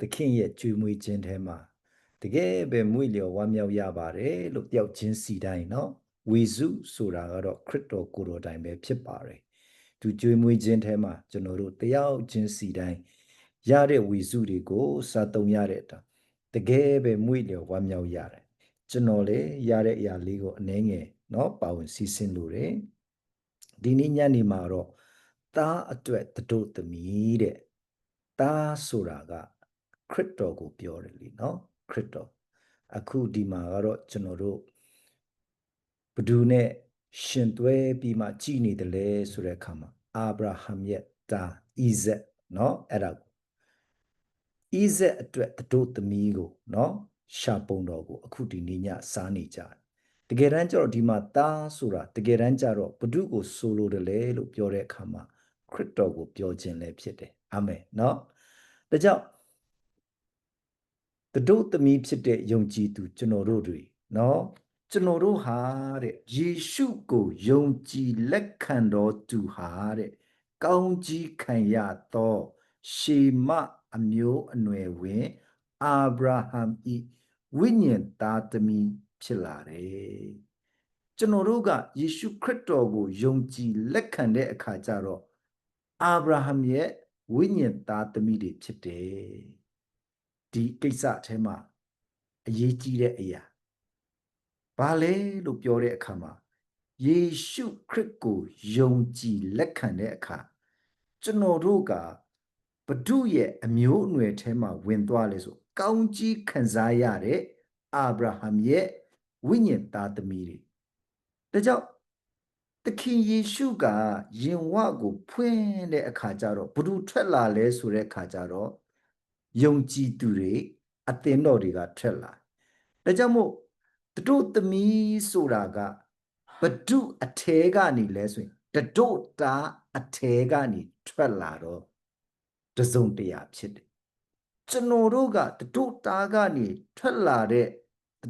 သခင်ရဲ့ကြွေးမွေးခြင်းထဲမှာတကယ်ပဲမွေ့လျော်ဝမ်းမြောက်ရပါတယ်လို့တယောက်ချင်းစီတိုင်းနော်ဝေစုဆိုတာကတော့ခရစ်တော်ကိုယ်တော်တိုင်ပဲဖြစ်ပါတယ်သူကြွေးမွေးခြင်းထဲမှာကျွန်တော်တို့တယောက်ချင်းစီတိုင်းရတဲ့ဝေစုတွေကိုစားသုံးရတဲ့အတိုင်းတကယ်ပဲမွေ့လျော်ဝမ်းမြောက်ရတယ်ကျွန်တော်လည်းရတဲ့အရာလေးကိုအနှဲငယ်နော်ပါဝင်စီစဉ်လို့တယ်ဒီနေ့ညနေမှာတော့သားအတွက်တတို့သမီးတဲ့သားဆိုတာက ခရစ်တော်ကိုပြောတယ်လीเนาะခရစ်တော်အခုဒီမှာကတော့ကျွန်တော်တို့ဘဒူနဲ့ရှင်သွဲပြီးမှကြည်နေတယ်လေဆိုတဲ့အခါမှာအာဗြဟံရဲ့သားဣဇက်เนาะအဲ့ဒါဣဇက်အတွက်တတို့သမီးကိုเนาะရှာပုံတော်ကိုအခုဒီနေ့ညစားနေကြတယ်တကယ်တမ်းကျတော့ဒီမှာသားဆိုတာတကယ်တမ်းကျတော့ဘဒုကိုဆိုလိုတယ်လေလို့ပြောတဲ့အခါမှာခရစ်တော်ကိုပြောခြင်းလည်းဖြစ်တယ်အာမင်เนาะဒါကြောင့် သူတို့သမီးဖြစ်တဲ့ယုံကြည်သူကျွန်တော်တို့တွေနော်ကျွန်တော်တို့ဟာတဲ့ယေရှုကိုယုံကြည်လက်ခံတော်သူဟာတဲ့ကောင်းကြီးခံရသောရှေမအမျိုးအနွယ်ဝင်အာဗြဟံ၏ဝိညာဉ်သားသမီးဖြစ်လာတယ်ကျွန်တော်တို့ကယေရှုခရစ်တော်ကိုယုံကြည်လက်ခံတဲ့အခါကျတော့အာဗြဟံရဲ့ဝိညာဉ်သားသမီးတွေဖြစ်တယ် ဒီကိစ္စအထဲမှာအရေးကြီးတဲ့အရာဘာလဲလို့ပြောတဲ့အခါမှာယေရှုခရစ်ကိုယုံကြည်လက်ခံတဲ့အခါကျွန်တော်တို့ကဘဒုရဲ့အမျိုးအနွယ်ထဲမှာဝင်သွားလဲဆိုကောင်းကြီးခံစားရတဲ့အာဗြဟံရဲ့ဝိညာဉ်သားသမီးတွေဒါကြောင့်သခင်ယေရှုကယင်ဝကိုဖွင့်တဲ့အခါကျတော့ဘု து ထွက်လာလဲဆိုတဲ့အခါကျတော့ ယုံကြည်သူတွေအသင်းတော်တွေကထွက်လာဒါကြောင့်မို့တို့သမီးဆိုတာကဘဒုအထဲကနေလဲဆိုရင်တတို့တာအထဲကနေထွက်လာတော့တစုံတရာဖြစ်တယ်ကျွန်တော်တို့ကတို့တာကနေထွက်လာတဲ့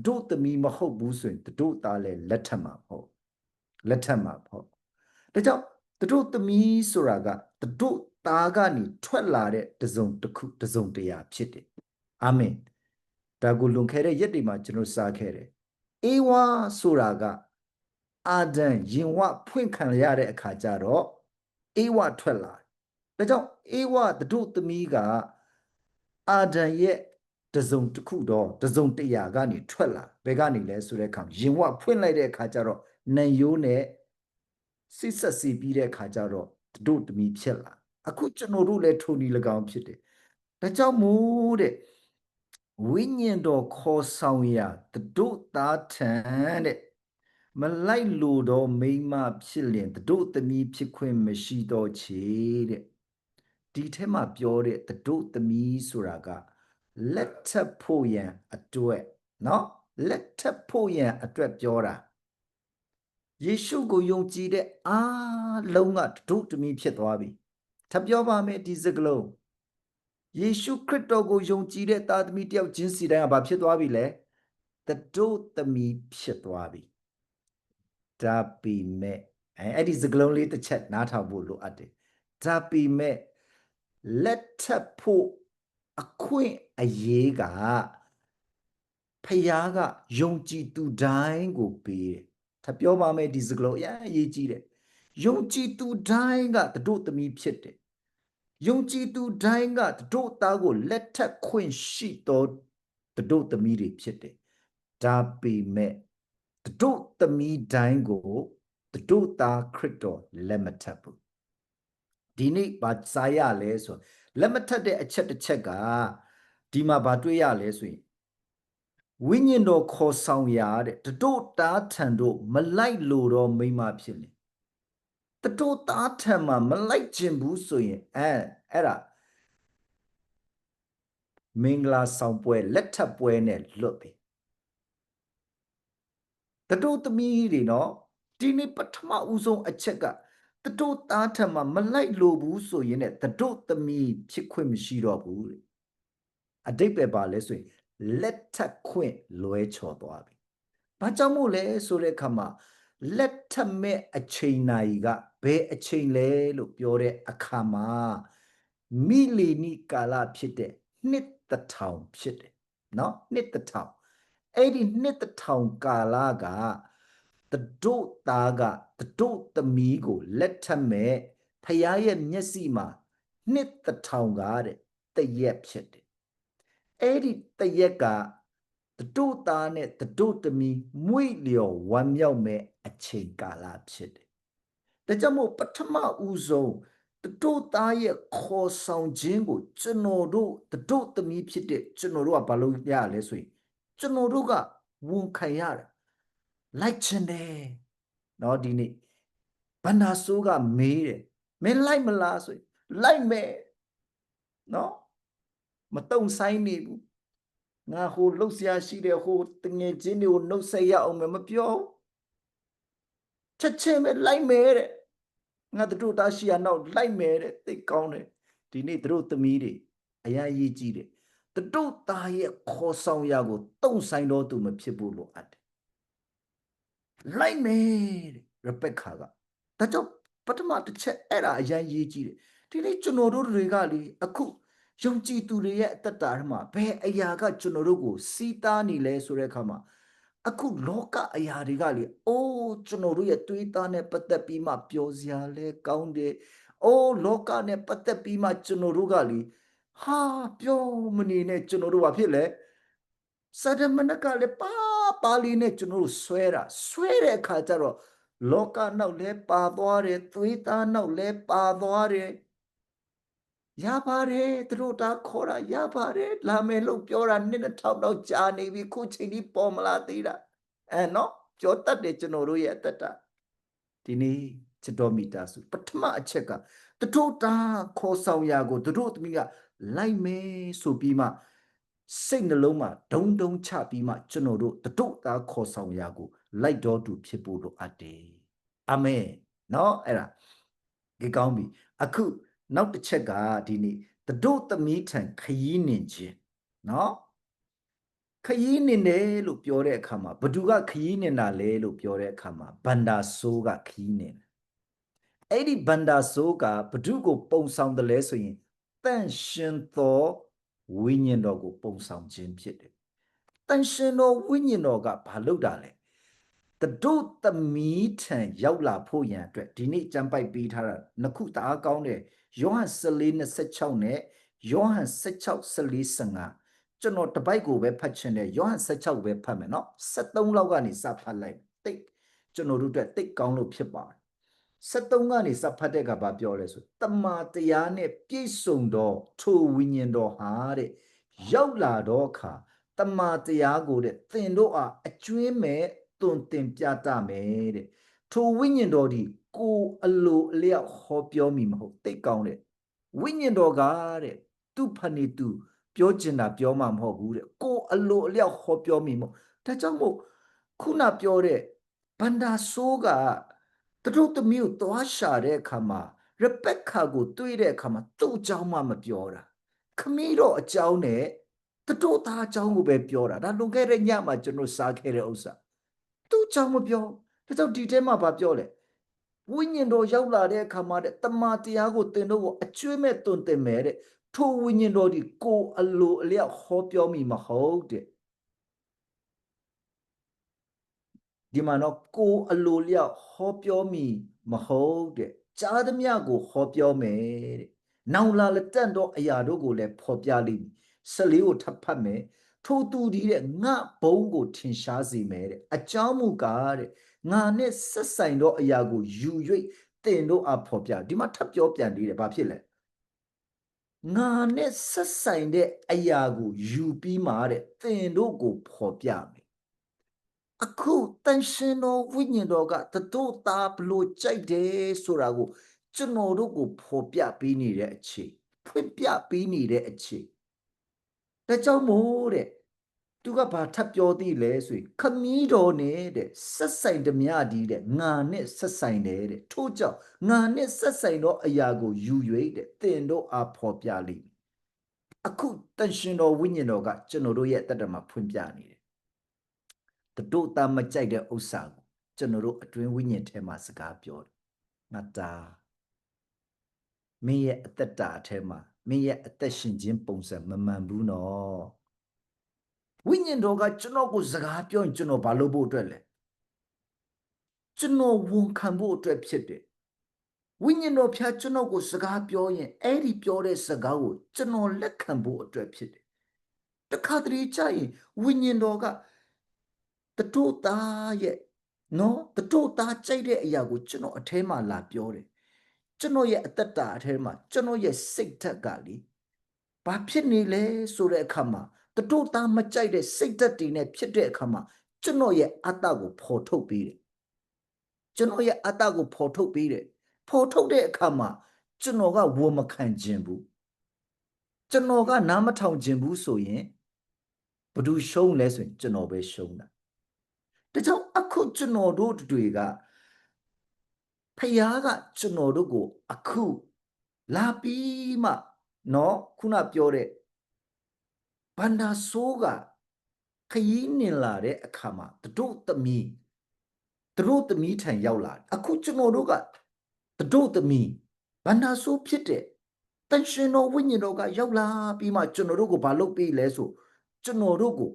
တို့သမီးမဟုတ်ဘူးဆိုရင်တို့သားလည်းလက်ထက်မှာမဟုတ်လက်ထက်မှာမဟုတ်ဒါကြောင့်တို့သမီးဆိုတာကတို့ သားကနေထွက်လာတဲ့တစုံတစ်ခုတစုံတရာဖြစ်တယ်အာမင်ဒါကိုလွန်ခဲ့တဲ့ရက်တွေမှာကျွန်တော်စားခဲ့တယ်အေဝါဆိုတာကအာဒံယင်ဝဖွင့်ခံရတဲ့အခါကျတော့အေဝထွက်လာဒါကြောင့်အေဝတို့သမီးကအာဒံရဲ့တစုံတစ်ခုတော့တစုံတရာကနေထွက်လာဘယ်ကနေလဲဆိုတဲ့အခါယင်ဝဖွင့်လိုက်တဲ့အခါကျတော့နန်ယိုးနဲ့စိတ်ဆက်စီပြီးတဲ့အခါကျတော့တို့သမီးဖြစ်လာ အခုကျွန်တော်တို့လည်းထိုနီ၎င်းဖြစ်တယ်ဒါကြောင့်မို့တဲ့ဝိညာဉ်တော်ခေါ်ဆောင်ရာတို့သားထံတဲ့မလိုက်လို့တော့မိမဖြစ်လင်တို့သမီးဖြစ်ခွင့်မရှိတော့ချေတဲ့ဒီထဲမှာပြောတဲ့တို့သမီးဆိုတာကလက်ထပ်ဖို့ရန်အတွက်เนาะလက်ထပ်ဖို့ရန်အတွက်ပြောတာယေရှုကိုယုံကြည်တဲ့အားလုံးကတို့သမီးဖြစ်သွားပြီ ထပ်ပြောပါမယ်ဒီစကလုံးယေရှုခရစ်တော်ကိုယုံကြည်တဲ့သားသမီးတယောက်ချင်းစီတိုင်းကဘာဖြစ်သွားပြီလဲတတို့သမီးဖြစ်သွားပြီဒါပေမဲ့အဲအဲ့ဒီစကလုံးလေးတစ်ချက်နားထောင်ဖို့လိုအပ်တယ်ဒါပေမဲ့လက်ထပ်ဖို့အခွင့်အရေးကဖယားကယုံကြည်သူတိုင်းကိုပေးတယ်။ထပြောပါမယ်ဒီစကလုံးအရင်အရေးကြီးတယ်။ ယုံကြည်သူတိုင်းကတို့သမီးဖြစ်တယ်။ယုံကြည်သူတိုင်းကတို့သားကိုလက်ထက်ခွင့်ရှိတော်တို့သမီးတွေဖြစ်တယ်။ဒါပေမဲ့တို့သမီးတိုင်းကိုတို့သားခရစ်တော်လက်မထပ်ဘူး။ဒီနေ့ဘာစာရလဲဆိုလက်မထက်တဲ့အချက်တစ်ချက်ကဒီမှာဗာတွေ့ရလဲဆိုရင်ဝိညာဉ်တော်ခေါ်ဆောင်ရတဲ့တတို့တားထံတို့မလိုက်လို့တော့မိမဖြစ်လေ တတို့တားထံမှာမလိုက်ခြင်းဘူးဆိုရင်အဲအဲ့ဒါမင်္ဂလာဆောင်ပွဲလက်ထပ်ပွဲနဲ့လွတ်ပြီတတို့သမီးတွေနော်ဒီနေ့ပထမဦးဆုံးအချက်ကတတို့သားထက်မှာမလိုက်လို့ဘူးဆိုရင်ねတတို့သမီးဖြစ်ခွင့်မရှိတော့ဘူးတဲ့အတိတ်ပဲပါလဲဆိုရင်လက်ထက်ခွင့်လွဲချော်သွားပြီ။ဘာကြောင့်မို့လဲဆိုတဲ့အခါမှာ လက်ထက်မဲ့အချိန်နိုင်ကဘယ်အချိန်လဲလို့ပြောတဲ့အခါမှာမိလီနီကာလဖြစ်တဲ့နှစ်တစ်ထောင်ဖြစ်တယ်နော်နှစ်တစ်ထောင်အဲ့ဒီနှစ်တစ်ထောင်ကာလကတတို့သားကတတို့သမီးကိုလက်ထပ်မဲ့ဖခင်ရဲ့မျက်စိမှာနှစ်တစ်ထောင်ကားတဲ့တရက်ဖြစ်တယ်အဲ့ဒီတရက်က တတို့သားနဲ့တတို့သမီးမွေလျော်ဝမ်းမြောက်မဲ့အချိန်ကာလဖြစ်တယ်ဒါကြောင့်မို့ပထမဦးဆုံးတတို့သားရဲ့ခေါ်ဆောင်ခြင်းကိုကျွန်တော်တို့တတို့သမီးဖြစ်တဲ့ကျွန်တော်တို့ကဘာလို့ရလဲဆိုရင်ကျွန်တော်တို့ကဝန်ခံရတာလိုက်ချင်တယ်เนาะဒီနေ့ဘန္နာဆိုးကမေးတယ်မင်းလိုက်မလားဆိုရင်လိုက်မယ်เนาะမတုံဆိုင်နေဘူး ငါဟိုလှုပ်ရှားရှိတဲ့ဟိုတငယ်ချင်းတွေကိုနှုတ်ဆက်ရအောင်မပြောချက်ချင်းပဲလိုက်မယ်တဲ့ငါတို့သားရှိရနောက်လိုက်မယ်တဲ့သိကောင်းတယ်ဒီနေ့တို့သမီးတွေအရာရေးကြည့်တယ်တို့သားရဲ့ခေါ်ဆောင်ရာကိုတုံဆိုင်တော့သူမဖြစ်ဘူးလို့အပ်တယ်လိုက်မယ်တဲ့ရဘက်ခါကဒါကြောင့်ပထမတစ်ချက်အဲ့ဒါအရင်ရေးကြည့်တယ်ဒီနေ့ကျွန်တော်တို့တွေကလေအခု ယုံကြည်သူတွေရဲ့အတ္တတာမှာဘယ်အရာကကျွန်တော်တို့ကိုစီးတားနေလဲဆိုတဲ့အခါမှာအခုလောကအရာတွေကလေအိုးကျွန်တော်တို့ရဲ့တွေးသားနဲ့ပတ်သက်ပြီးမှပျော်စရာလဲကောင်းတယ်အိုးလောကနဲ့ပတ်သက်ပြီးမှကျွန်တော်တို့ကလေဟာပြောမနေနဲ့ကျွန်တော်တို့ဘာဖြစ်လဲစဒမနကလည်းပါပါလီနဲ့ကျွန်တော်တို့ဆွဲတာဆွဲတဲ့အခါကျတော့လောကနောက်လဲပါသွားတယ်သွေးသားနောက်လဲပါသွားတယ် ရပါတယ်သူတို့တာခေါ်တာရပါတယ်လာမယ်လို့ပြောတာနှစ်နှစ်ထောက်တော့ကြာနေပြီခုချိန်ကြီးပေါ်မလာသေးတာအဲနော်ပြောတတ်တယ်ကျွန်တော်တို့ရဲ့အတ္တဒီနေ့ချစ်တော်မီတာစုပထမအချက်ကသူတို့တာခေါ်ဆောင်ရာကိုသူတို့သမီးကလိုက်မယ်ဆိုပြီးမှစိတ်နှလုံးမှာဒုံဒုံချပြီးမှကျွန်တော်တို့တတို့သားခေါ်ဆောင်ရာကိုလိုက်တော်သူဖြစ်ဖို့လိုအပ်တယ်အာမင်နော်အဲ့ဒါဒီကောင်းပြီအခု နောက်တစ်ချက်ကဒီနေ့တတို့သမီးထံခยีးနေခြင်းနော်ခยีးနေတယ်လို့ပြောတဲ့အခါမှာဘသူကခยีးနေတာလဲလို့ပြောတဲ့အခါမှာဘန္ဒာဆိုးကခยีးနေတယ်အဲ့ဒီဘန္ဒာဆိုးကဘသူကိုပုံဆောင်တယ်လဲဆိုရင်တန့်ရှင်သောဝိညာဉ်တော်ကိုပုံဆောင်ခြင်းဖြစ်တယ်။တန်ရှင်တော်ဝိညာဉ်တော်ကဘာလုပ်တာလဲ။ တတို့သမီးထံရောက်လာဖို့ရန်အတွက်ဒီနေ့ကြံပိုက်ပေးထားတာနှစ်ခုတအားကောင်းတယ်။ယောဟန်14:26နဲ့ယောဟန်16:14-15ကျွန်တော်တပိုက်ကိုပဲဖတ်ချင်တယ်ယောဟန်16ပဲဖတ်မယ်နော်။73လောက်ကနေစဖတ်လိုက်တိတ်ကျွန်တော်တို့အတွက်တိတ်ကောင်းလို့ဖြစ်ပါတယ်73ကနေစဖတ်တဲ့ကဘာပြောလဲဆိုတမာတရားနဲ့ပြည့်စုံတော့ထိုဝိညာဉ်တော်ဟာတဲ့ရောက်လာတော့ခါတမာတရားကိုတဲ့သင်တို့အားအကျွင်းမဲ့ သွန်သင်ပြတမယ်တဲ့ထိုဝိညာဉ်တော်ဒီကိုအလိုအလျောက်ဟောပြောမိမဟုတ်တိတ်ကောင်းတဲ့ဝိညာဉ်တော်ကတဲ့သူဖဏီသူပြောကျင်တာပြောမှမဟုတ်ဘူးတဲ့ကိုအလိုအလျောက်ဟောပြောမိမဟုတ်ဒါကြောင့်မို့ခုနပြောတဲ့ဘန္ဒာဆိုးကသူတို့သမီးကိုသွားရှာတဲ့အခါမှာရဘက်ခါကိုတွေ့တဲ့အခါမှာသူ့အကြောင်းမှမပြောတာခမီးတော့အကြောင်းနဲ့သူတို့သားအကြောင်းကိုပဲပြောတာဒါလွန်ခဲ့တဲ့ညမှာကျွန်တော်စားခဲ့တဲ့ဥစ္စာ သူ့အကြောင်းမပြောဒါကြောင့်ဒီထဲမှာဗာပြောလဲဝိညာဉ်တော်ရောက်လာတဲ့အခါမှာတဲ့တမန်တရားကိုသင်တို့ကိုအကျွေးမဲ့တွင်တင်မယ်တဲ့ထိုဝိညာဉ်တော်ဒီကိုအလိုအလျောက်ဟောပြောမိမဟုတ်တဲ့ဒီမှာတော့ကိုအလိုလျောက်ဟောပြောမိမဟုတ်တဲ့ကြားသမျှကိုဟောပြောမယ်တဲ့နောင်လာလက်တန့်တော့အရာတို့ကိုလည်းဖော်ပြလိမ့်မယ်ဆက်လေးကိုထပ်ဖတ်မယ် ထိုသူဒီတဲ့ငါဘုံကိုထင်ရှားစေမယ်တဲ့အကြောင်းမူကားတဲ့ငါနဲ့ဆက်ဆိုင်သောအရာကိုယူ၍တင်တို့အားဖော်ပြဒီမှာထပ်ပြောပြန်သေးတယ်ဘာဖြစ်လဲငါနဲ့ဆက်ဆိုင်တဲ့အရာကိုယူပြီးမှတဲ့တင်တို့ကိုဖော်ပြမယ်အခုတန်ရှင်တော်ဝိညာဉ်တော်ကတတို့သားဘလို့ကြိုက်တယ်ဆိုတာကိုကျွန်တော်တို့ကိုဖော်ပြပေးနေတဲ့အချိန်ဖွင့်ပြပေးနေတဲ့အချိန် ဒါကြောင့်မို့တဲ့သူကဘာထပ်ပြောသေးလဲဆိုရင်ခမည်းတော်နဲ့တဲ့ဆက်ဆိုင်ဓမြဒီတဲ့ငါနဲ့ဆက်ဆိုင်တယ်တဲ့ထို့ကြောင့်ငါနဲ့ဆက်ဆိုင်သောအရာကိုယူ၍တဲ့တင်တို့အားဖော်ပြလိမ့်မယ်အခုတန်ရှင်တော်ဝိညာဉ်တော်ကကျွန်တော်တို့ရဲ့တတ္တမှာဖွင့်ပြနေတယ်တတို့သားမကြိုက်တဲ့ဥစ္စာကိုကျွန်တော်တို့အတွင်းဝိညာဉ်ထဲမှာစကားပြောတယ်ငါတာမင်းရဲ့အသက်တာအထဲမှာ မင်းရဲ့အသက်ရှင်ခြင်းပုံစံမမှန်ဘူးနော်ဝိညာဉ်တော်ကကျွန်တော်ကိုစကားပြောရင်ကျွန်တော်ဘာလုပ်ဖို့အတွက်လဲကျွန်တော်ဝန်ခံဖို့အတွက်ဖြစ်တယ်ဝိညာဉ်တော်ဖျားကျွန်တော်ကိုစကားပြောရင်အဲ့ဒီပြောတဲ့စကားကိုကျွန်တော်လက်ခံဖို့အတွက်ဖြစ်တယ်တခါတလေကြာရင်ဝိညာဉ်တော်ကတတို့သားရဲ့နော်တတို့သားကြိုက်တဲ့အရာကိုကျွန်တော်အထဲမှာလာပြောတယ် ကျွန်တော်ရဲ့အသက်တာအထဲမှာကျွန်တော်ရဲ့စိတ်ဓာတ်ကလေဘာဖြစ်နေလဲဆိုတဲ့အခါမှာတတို့သားမကြိုက်တဲ့စိတ်ဓာတ်တွေနဲ့ဖြစ်တဲ့အခါမှာကျွန်တော်ရဲ့အတ္တကိုဖော်ထုတ်ပေးတယ်ကျွန်တော်ရဲ့အတ္တကိုဖော်ထုတ်ပေးတယ်ဖော်ထုတ်တဲ့အခါမှာကျွန်တော်ကဝမခံခြင်းဘူးကျွန်တော်ကနားမထောင်ခြင်းဘူးဆိုရင်ဘယ်သူရှုံးလဲဆိုရင်ကျွန်တော်ပဲရှုံးတာဒါကြောင့်အခုကျွန်တော်တို့တွေက ဖယားကကျွန်တော်တို့ကို အခုလာပြီးမှနော်ခုနပြောတဲ့ဘန္ဒာဆိုးကခยีနေလာတဲ့အခါမှာတို့သမီးတို့သမီးထံရောက်လာအခုကျွန်တော်တို့ကတို့သမီးဘန္ဒာဆိုးဖြစ်တဲ့တန်ရှင်တော်ဝိညာဉ်တော်ကရောက်လာပြီးမှကျွန်တော်တို့ကိုမလုပ်ပေးလဲဆိုကျွန်တော်တို့ကို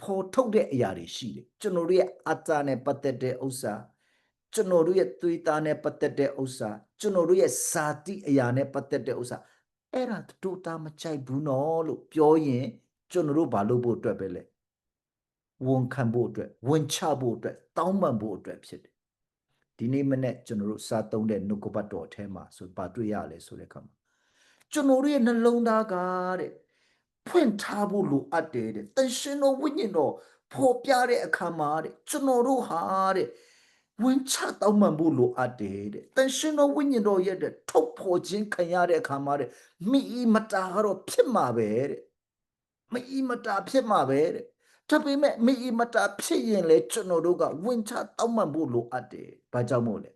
ဖော်ထုတ်တဲ့အရာတွေရှိတယ်ကျွန်တော်တို့ရဲ့အတ္တနဲ့ပတ်သက်တဲ့ဥစ္စာ ကျွန်တော်တို့ရဲ့သွေးသားနဲ့ပတ်သက်တဲ့ဥစ္စာကျွန်တော်တို့ရဲ့ဇာတိအရာနဲ့ပတ်သက်တဲ့ဥစ္စာအဲ့ဒါတို့တာမကြိုက်ဘူးနော်လို့ပြောရင်ကျွန်တော်တို့ဘာလုပ်ဖို့အတွက်ပဲလဲဝန်ခံဖို့အတွက်ဝန်ချဖို့အတွက်တောင်းပန်ဖို့အတွက်ဖြစ်တယ်ဒီနေ့မနေ့ကျွန်တော်တို့စာသုံးတဲ့နှုတ်ကပတ်တော်အထဲမှာဆိုဘာတွေ့ရလဲဆိုတဲ့အခါမှာကျွန်တော်တို့ရဲ့နှလုံးသားကတဲ့ဖွင့်ထားဖို့လိုအပ်တယ်တဲ့တန်ရှင်တော်ဝိညာဉ်တော်ဖော်ပြတဲ့အခါမှာတဲ့ကျွန်တော်တို့ဟာတဲ့ ဝင်ချတောင်းပန်ဖို့လိုအပ်တယ်တဲ့တန်ရှင်တော်ဝိညာဉ်တော်ရဲ့တဲ့ထုတ်ဖော်ခြင်းခံရတဲ့အခါမှာတဲ့မိမတာကတော့ဖြစ်မှာပဲတဲ့မိမတာဖြစ်မှာပဲတဲ့ဒါပေမဲ့မိမတာဖြစ်ရင်လေကျွန်တော်တို့ကဝင်ချတောင်းပန်ဖို့လိုအပ်တယ်ဘာကြောင့်မို့လဲ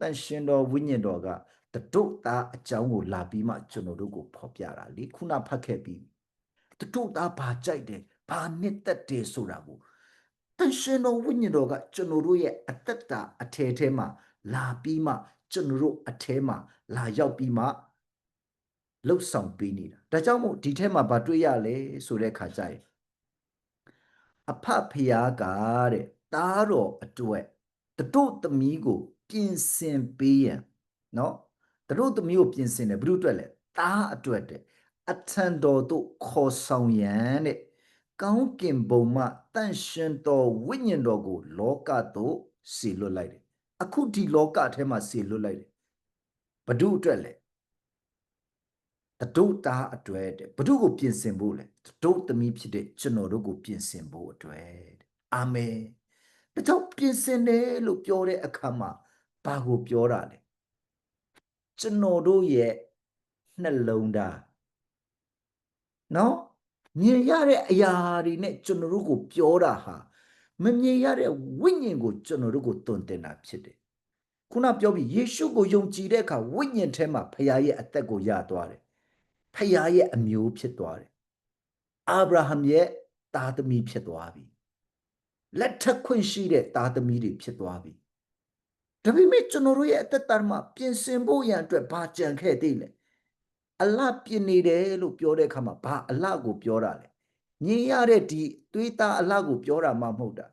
တန်ရှင်တော်ဝိညာဉ်တော်ကတတို့သားအကြောင်းကိုလာပြီးမှကျွန်တော်တို့ကိုဖော်ပြတာလေခုနဖတ်ခဲ့ပြီးတတို့သားဘာကြိုက်တယ်ဘာနှစ်သက်တယ်ဆိုတာကို တန်ရှင်တော်ဝိညာဉ်တော်ကကျွန်တော်တို့ရဲ့အသက်တာအထဲထဲမှာလာပြီးမှကျွန်တော်တို့အထဲမှာလာရောက်ပြီးမှလှုပ်ဆောင်ပေးနေတာဒါကြောင့်မို့ဒီထဲမှာဗာတွေ့ရလဲဆိုတဲ့ခါကျရင်အဖဖယားကတဲ့တားတော်အတွက်တတို့သမီးကိုပြင်ဆင်ပေးရန်เนาะတတို့သမီးကိုပြင်ဆင်တယ်ဘုရုအတွက်လဲတားအတွက်တဲ့အထံတော်တို့ခေါ်ဆောင်ရန်တဲ့ ကောင်းကင်ဘုံမှတန့်ရှင်တော်ဝိညာဉ်တော်ကို လောကသို့ဆေလွတ်လိုက်တယ်အခုဒီလောကထဲမှာဆေလွတ်လိုက်တယ်ဘု து အတွက်လဲတတို့တားအတွက်တဲ့ဘု து ကိုပြင်ဆင်ဖို့လဲတတို့သမီးဖြစ်တဲ့ကျွန်တော်တို့ကိုပြင်ဆင်ဖို့အတွက်အာမင်ဒါကြောင့်ပြင်ဆင်တယ်လို့ပြောတဲ့အခါမှာဘာကိုပြောတာလဲကျွန်တော်တို့ရဲ့နှလုံးသားနော် မြင်ရတဲ့အရာတွေနဲ့ကျွန်တော်တို့ကိုပြောတာဟာမမြင်ရတဲ့ဝိညာဉ်ကိုကျွန်တော်တို့ကိုတွင်တင်တာဖြစ်တယ်ခုနပြောပြီးယေရှုကိုယုံကြည်တဲ့အခါဝိညာဉ်ထဲမှာဖခင်ရဲ့အသက်ကိုရသွားတယ်ဖခင်ရဲ့အမျိုးဖြစ်သွားတယ်အာဗြဟံရဲ့သားသမီးဖြစ်သွားပြီလက်ထက်ခွင့်ရှိတဲ့သားသမီးတွေဖြစ်သွားပြီဒါပေမဲ့ကျွန်တော်တို့ရဲ့အသက်တာမှာပြင်ဆင်ဖို့ရန်အတွက်ဘာကြံခဲ့သေးလဲ အလပြင်နေတယ်လို့ပြောတဲ့အခါမှာဘာအလကိုပြောတာလဲညင်ရတဲ့ဒီသွေးသားအလကိုပြောတာမှမဟုတ်တာ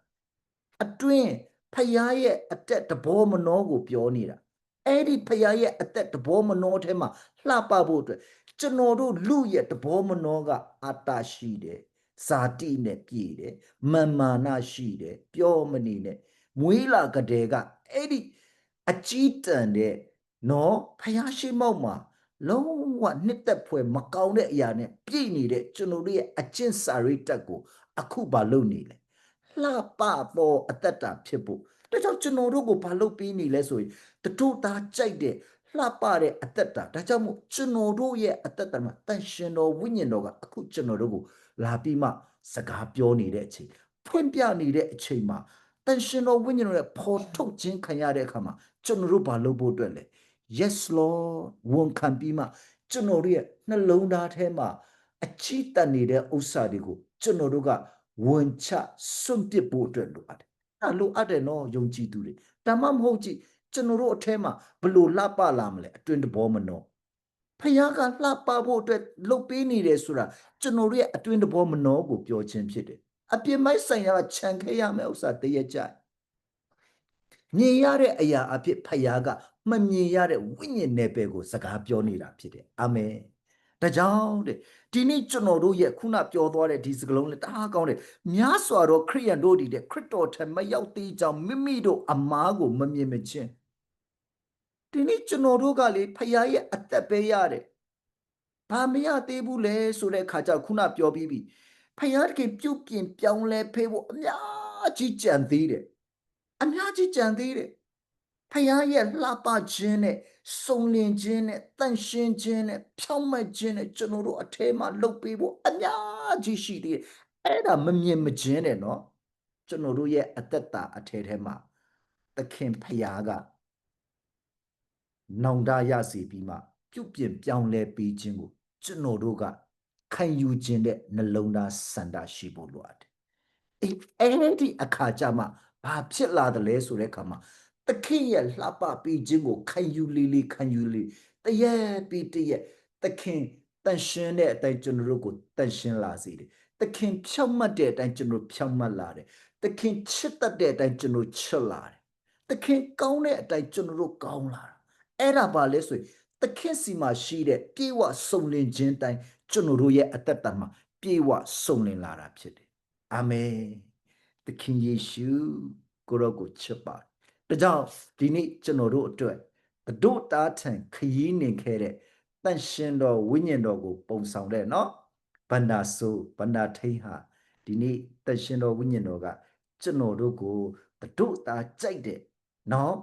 အတွင်းဖယားရဲ့အသက်တဘောမနှောကိုပြောနေတာအဲ့ဒီဖယားရဲ့အသက်တဘောမနှောထဲမှာလှပဖို့အတွက်ကျွန်တော်တို့လူရဲ့တဘောမနှောကအတ္တရှိတယ်ဇာတိနဲ့ပြည့်တယ်မာမာနရှိတယ်ပြောမနေနဲ့မွေးလာကတဲ့ကအဲ့ဒီအကြီးတန်တဲ့နော်ဖယားရှိမောက်မှာ လုံးဝနှစ်သက်ဖွယ်မကောင်းတဲ့အရာနဲ့ပြည့်နေတဲ့ကျွန်တော်တို့ရဲ့အကျင့်စာရိတ္တကိုအခုဘာလုပ်နေလဲလှပပေါ်အသက်တာဖြစ်ဖို့ဒါကြောင့်ကျွန်တော်တို့ကိုဘာလုပ်ပေးနေလဲဆိုရင်တတို့သားကြိုက်တဲ့လှပတဲ့အသက်တာဒါကြောင့်မို့ကျွန်တော်တို့ရဲ့အသက်တာမှာတန်ရှင်တော်ဝိညာဉ်တော်ကအခုကျွန်တော်တို့ကိုလာပြီးမှစကားပြောနေတဲ့အချိန်ဖွင့်ပြနေတဲ့အချိန်မှာတန်ရှင်တော်ဝိညာဉ်တော်ရဲ့ပေါ်ထုတ်ခြင်းခံရတဲ့အခါမှာကျွန်တော်တို့ဘာလုပ်ဖို့အတွက်လဲ yes lord ဝန်ခံပြီးမှကျွန်တော်တို့ရဲ့နှလုံးသားထဲမှာအချီးတန်နေတဲ့ဥစ္စာတွေကိုကျွန်တော်တို့ကဝန်ချစွန့်ပစ်ဖို့အတွက်လိုအပ်တယ်။အဲလိုအပ်တယ်နော်ယုံကြည်သူတွေ။ဒါမှမဟုတ်ကြည့်ကျွန်တော်တို့အထဲမှာဘလို့လှပလာမလဲအတွင်တဘောမနှောဖခင်ကလှပဖို့အတွက်လှုပ်ပေးနေတယ်ဆိုတာကျွန်တော်တို့ရဲ့အတွင်းသဘောမနှောကိုပြောခြင်းဖြစ်တယ်အပြစ်မိုက်ဆိုင်ရာခြံခဲ့ရမယ့်ဥစ္စာတရကြ မြင်ရတဲ့အရာအဖြစ်ဖခင်ကမမြင်ရတဲ့ဝိညာဉ်နယ်ပယ်ကိုစကားပြောနေတာဖြစ်တယ်အာမင်ဒါကြောင့်တဲ့ဒီနေ့ကျွန်တော်တို့ရဲ့ခုနပြောသွားတဲ့ဒီစကလုံးလေးတအားကောင်းတယ်များစွာသောခရိယန်တို့ဒီတဲ့ခရစ်တော်ထံမရောက်သေးကြောင်းမိမိတို့အမားကိုမမြင်မချင်းဒီနေ့ကျွန်တော်တို့ကလေဖခင်ရဲ့အသက်ပဲရတယ်ဘာမရသေးဘူးလဲဆိုတဲ့ခါကျခုနပြောပြီးပြီဖခင်တကယ်ပြုတ်ပြင်ပြောင်းလဲဖေးဖို့အများကြီးကြံသေးတယ် အများကြီးကြံသေးတယ်ဖခင်ရဲ့လှပခြင်းနဲ့စုံလင်ခြင်းနဲ့တန့်ရှင်းခြင်းနဲ့ဖြောင့်မတ်ခြင်းနဲ့ကျွန်တော်တို့အထဲမှာလှုပ်ပေးဖို့အများကြီးရှိသေးတယ်အဲ့ဒါမမြင်မခြင်းနဲ့နော်ကျွန်တော်တို့ရဲ့အသက်တာအထဲထဲမှာသခင်ဖခင်ကနောင်တရစေပြီးမှပြုပြင်ပြောင်းလဲပေးခြင်းကိုကျွန်တော်တို့ကခံယူခြင်းတဲ့နှလုံးသားစန္ဒရှိဖို့လိုအပ်တယ်။အဲဒီအခါကျမှ ဘာဖြစ်လာတယ်လဲဆိုတဲ့အခါမှာသခင်ရဲ့လှပပေးခြင်းကိုခံယူလေလေခံယူလေတရက်ပြီးတရက်သခင်တန်ရှင်းတဲ့အတိုင်းကျွန်တော်တို့ကိုတန်ရှင်းလာစေတယ်သခင်ဖြောက်မှတ်တဲ့အတိုင်းကျွန်တော်ဖြောက်မှတ်လာတယ်သခင်ချစ်တတ်တဲ့အတိုင်းကျွန်တော်ချစ်လာတယ်သခင်ကောင်းတဲ့အတိုင်းကျွန်တော်တို့ကောင်းလာတာအဲ့ဒါပါလဲဆိုရင်သခင်စီမှာရှိတဲ့ပြေဝစုံလင်ခြင်းတိုင်းကျွန်တော်တို့ရဲ့အသက်တာမှာပြေဝစုံလင်လာတာဖြစ်တယ်အာမင် သခင်ယေရှုကိုရောကိုချစ်ပါတယ်ဒါကြောင့်ဒီနေ့ကျွန်တော်တို့အတွက်အတို့တားထန်ခရီးနေခဲ့တဲ့တန်ရှင်တော်ဝိညာဉ်တော်ကို ပုံဆောင်တဲ့နော်ဗန္ဒာဆုဗန္ဒာထိန်ဟာဒီနေ့တန်ရှင်တော်ဝိညာဉ်တော်ကကျွန်တော်တို့ကိုအတို့တားကြိုက်တဲ့နော်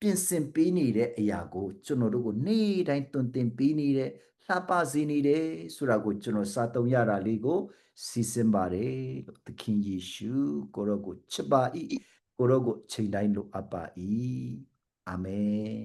ပြင်ဆင်ပေးနေတဲ့အရာကိုကျွန်တော်တို့ကိုနေ့တိုင်းတွင်တင်ပေးနေတဲ့ လှပစေနေတယ်ဆိုတာကိုကျွန်တော်စာသုံးရတာလေးကိုစီစဉ်ပါတယ်လို့သခင်ယေရှုကိုရောကိုချစ်ပါ၏ကိုရောကိုချိန်တိုင်းလိုအပ်ပါ၏အာမင်